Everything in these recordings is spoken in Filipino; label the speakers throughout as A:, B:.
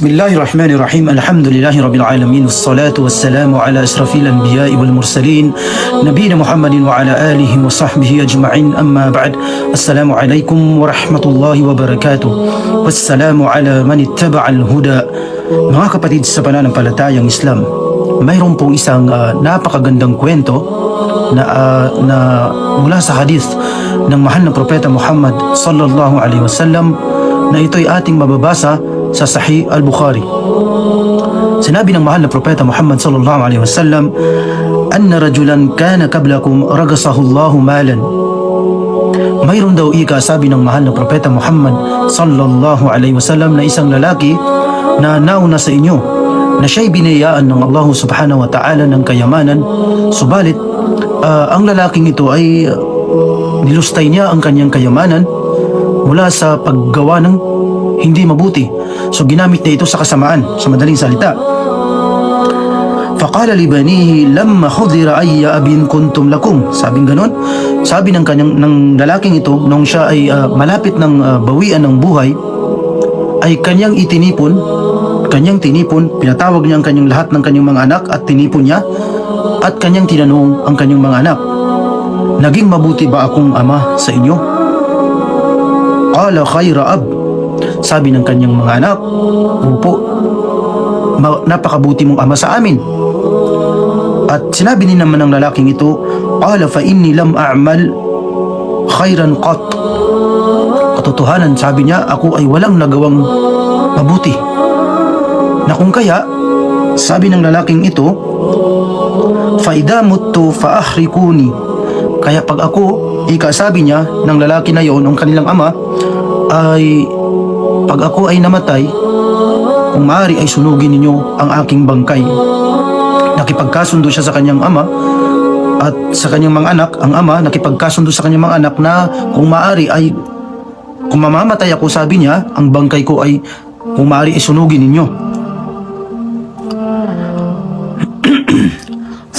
A: Bismillahirrahmanirrahim. Alhamdulillahi rabbil alamin. Wassalatu wassalamu ala asrafil anbiya'i wal mursalin. Nabiyina Muhammadin wa ala alihi wa sahbihi ajma'in. Amma ba'd. Assalamu alaikum wa rahmatullahi wa barakatuh. Wassalamu ala man ittaba'a al-huda. Mga kapatid sa pananampalatayang Islam, mayroon pong isang uh, napakagandang kwento na, uh, na mula sa hadith ng mahal na propeta Muhammad sallallahu alaihi wasallam na ito'y ating mababasa sa Sahih al-Bukhari. Sinabi ng mahal na propeta Muhammad sallallahu alaihi wasallam, "Anna rajulan kana qablakum ragasahu Allahu malan." Mayroon daw ika sabi ng mahal na propeta Muhammad sallallahu alaihi wasallam na isang lalaki na nauna sa inyo na siya'y binayaan ng Allah subhanahu wa ta'ala ng kayamanan subalit ah, ang lalaking ito ay ah, nilustay niya ang kanyang kayamanan mula sa paggawa ng hindi mabuti. So ginamit niya ito sa kasamaan, sa madaling salita. Faqala li banihi lamma khudira ayya abin kuntum lakum. Sabing ganon. Sabi ng kanyang ng lalaking ito nung siya ay ah, malapit ng ah, bawian ng buhay ay kanyang itinipon, kanyang tinipon, pinatawag niya ang kanyang lahat ng kanyang mga anak at tinipon niya at kanyang tinanong ang kanyang mga anak. Naging mabuti ba akong ama sa inyo? Qala khayra ab. Sabi ng kanyang mga anak, Opo, napakabuti mong ama sa amin. At sinabi din naman ng lalaking ito, Qala fa inni lam a'mal khayran qat. Katotohanan, sabi niya, ako ay walang nagawang mabuti. Na kung kaya, sabi ng lalaking ito, Faida muttu fa ahrikuni. Kaya pag ako, ika sabi niya ng lalaki na yon, ng kanilang ama, ay pag ako ay namatay, kung maaari ay sunugin ninyo ang aking bangkay. Nakipagkasundo siya sa kanyang ama at sa kanyang mga anak, ang ama nakipagkasundo sa kanyang mga anak na kung maaari ay kung mamamatay ako sabi niya, ang bangkay ko ay kung maaari ay sunugin ninyo.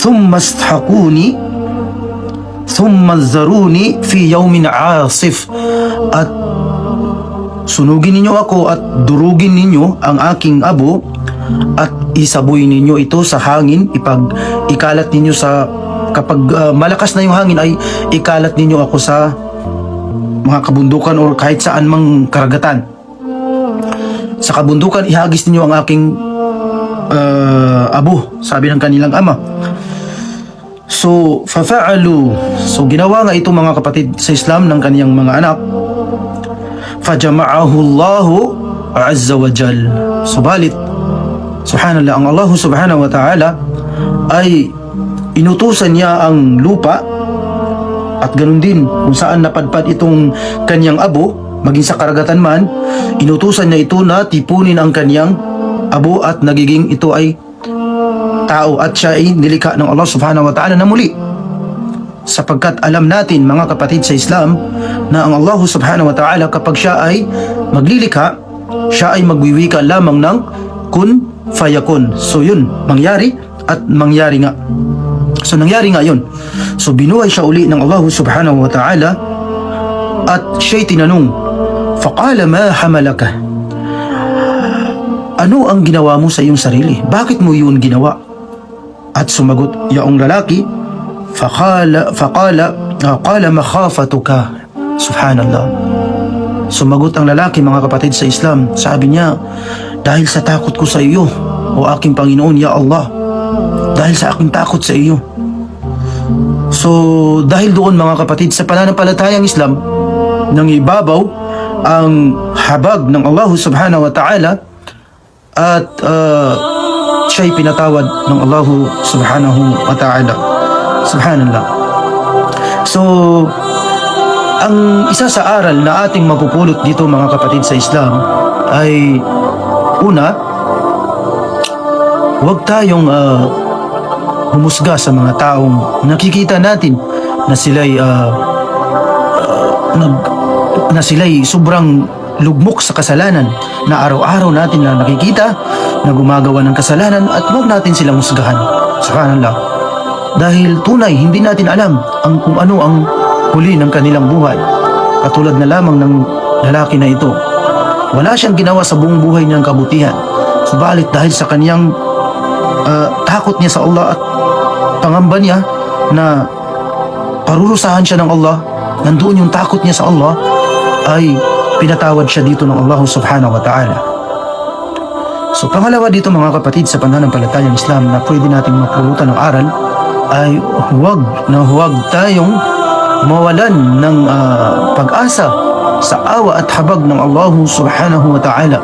A: ثم استحقوني ثم zaruni fi yawmin asif at sunugin ninyo ako at durugin ninyo ang aking abo at isaboy ninyo ito sa hangin ipag ikalat ninyo sa kapag ah, malakas na yung hangin ay ikalat ninyo ako sa mga kabundukan or kahit saan mang karagatan sa kabundukan ihagis ninyo ang aking ah, abo sabi ng kanilang ama So, fafa'alu. So, ginawa nga ito mga kapatid sa Islam ng kaniyang mga anak. Fajama'ahu Allahu Azza wa Jal. Subalit, subhanallah, ang Allah subhanahu wa ta'ala ay inutusan niya ang lupa at ganun din kung saan napadpad itong kanyang abo, maging sa karagatan man, inutusan niya ito na tipunin ang kanyang abo at nagiging ito ay tao at siya ay nilikha ng Allah subhanahu wa ta'ala na muli. Sapagkat alam natin mga kapatid sa Islam na ang Allah subhanahu wa ta'ala kapag siya ay maglilikha, siya ay magwiwika lamang ng kun fayakun. So yun, mangyari at mangyari nga. So nangyari nga yun. So binuhay siya uli ng Allah subhanahu wa ta'ala at siya'y tinanong, Faqala ma hamalaka? Ano ang ginawa mo sa iyong sarili? Bakit mo yun ginawa? At sumagot yaong lalaki, faqala faqala ah, qala makhafatuka. Subhanallah. Sumagot ang lalaki mga kapatid sa Islam. Sabi niya, dahil sa takot ko sa iyo, o aking Panginoon, Ya Allah. Dahil sa aking takot sa iyo. So, dahil doon mga kapatid, sa pananampalatayang Islam, nang ibabaw ang habag ng Allah subhanahu wa ta'ala at ah, siya'y pinatawad ng Allah subhanahu wa ta'ala. Subhanallah. So, ang isa sa aral na ating mapupulot dito mga kapatid sa Islam ay una, huwag tayong ah, humusga sa mga taong nakikita natin na sila'y ah, nag, na sila'y sobrang lugmok sa kasalanan na araw-araw natin na nakikita na gumagawa ng kasalanan at huwag natin silang husgahan. Subhanallah. Dahil tunay, hindi natin alam ang kung ano ang huli ng kanilang buhay. Katulad na lamang ng lalaki na ito. Wala siyang ginawa sa buong buhay niyang kabutihan. Subalit dahil sa kanyang ah, takot niya sa Allah at pangamba niya na parurusahan siya ng Allah, nandoon yung takot niya sa Allah, ay pinatawad siya dito ng Allah subhanahu wa ta'ala. So pangalawa dito mga kapatid sa pananampalatayang Islam na pwede nating mapulutan ng aral ay huwag na huwag tayong mawalan ng ah, pag-asa sa awa at habag ng Allah subhanahu wa ta'ala.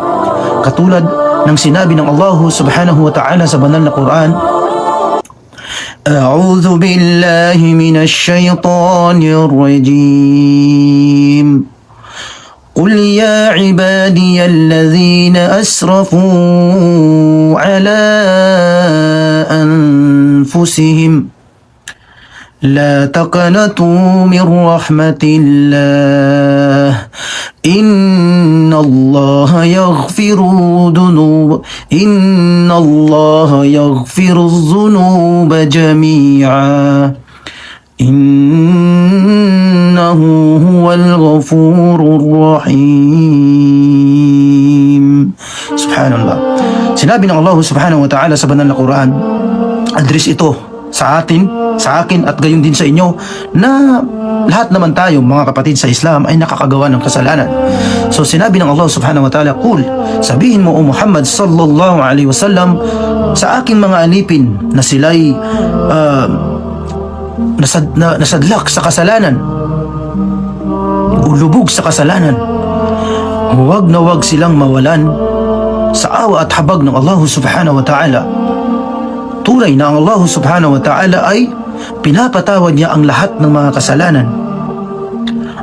A: Katulad ng sinabi ng Allah subhanahu wa ta'ala sa banal na Quran, أعوذ بالله من الشيطان الرجيم قل يا عبادي الذين أسرفوا على أنفسهم لا تقنطوا من رحمة الله. إن الله يغفر الذنوب. إن الله يغفر الذنوب جميعا. إنه هو الغفور الرحيم. سبحان الله. Sinabi ng Allah subhanahu wa Quran. Address ito. Sa atin, sa akin at gayon din sa inyo na lahat naman tayo mga kapatid sa Islam ay nakakagawa ng kasalanan. So sinabi ng Allah subhanahu wa ta'ala, Qul, sabihin mo o Muhammad sallallahu alaihi wasallam sa aking mga alipin na sila'y ah, nasad, na, nasadlak sa kasalanan o lubog sa kasalanan. Huwag na huwag silang mawalan sa awa at habag ng Allah subhanahu wa ta'ala tunay na ang Allah subhanahu wa ta'ala ay pinapatawad niya ang lahat ng mga kasalanan.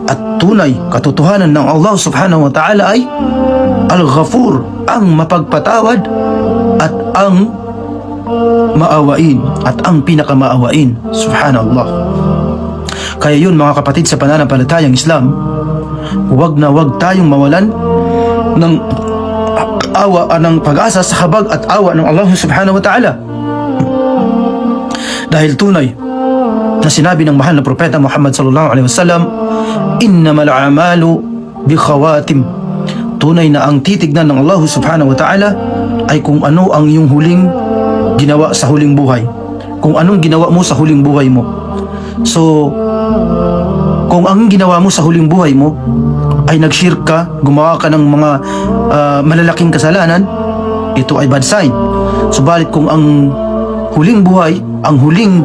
A: At tunay, katotohanan ng Allah subhanahu wa ta'ala ay Al-Ghafur, ang mapagpatawad at ang maawain at ang pinakamaawain. Subhanallah. Kaya yun mga kapatid sa pananampalatayang Islam, huwag na huwag tayong mawalan ng awa ng pag-asa sa habag at awa ng Allah subhanahu wa ta'ala. Dahil tunay na sinabi ng mahal na propeta Muhammad sallallahu alaihi wasallam, "Innamal a'malu bi khawatim." Tunay na ang titignan ng Allah subhanahu wa ta'ala ay kung ano ang iyong huling ginawa sa huling buhay. Kung anong ginawa mo sa huling buhay mo. So, kung ang ginawa mo sa huling buhay mo ay nag-shirk ka, gumawa ka ng mga ah, malalaking kasalanan, ito ay bad sign. Subalit kung ang huling buhay, ang huling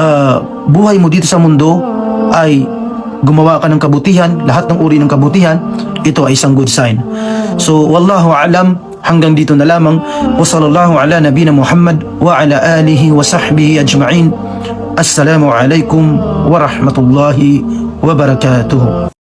A: ah, buhay mo dito sa mundo ay gumawa ka ng kabutihan, lahat ng uri ng kabutihan, ito ay isang good sign. So, wallahu alam, hanggang dito na lamang. Wa sallallahu ala nabina Muhammad wa ala alihi wa sahbihi ajma'in. Assalamu alaikum wa rahmatullahi wa barakatuhu.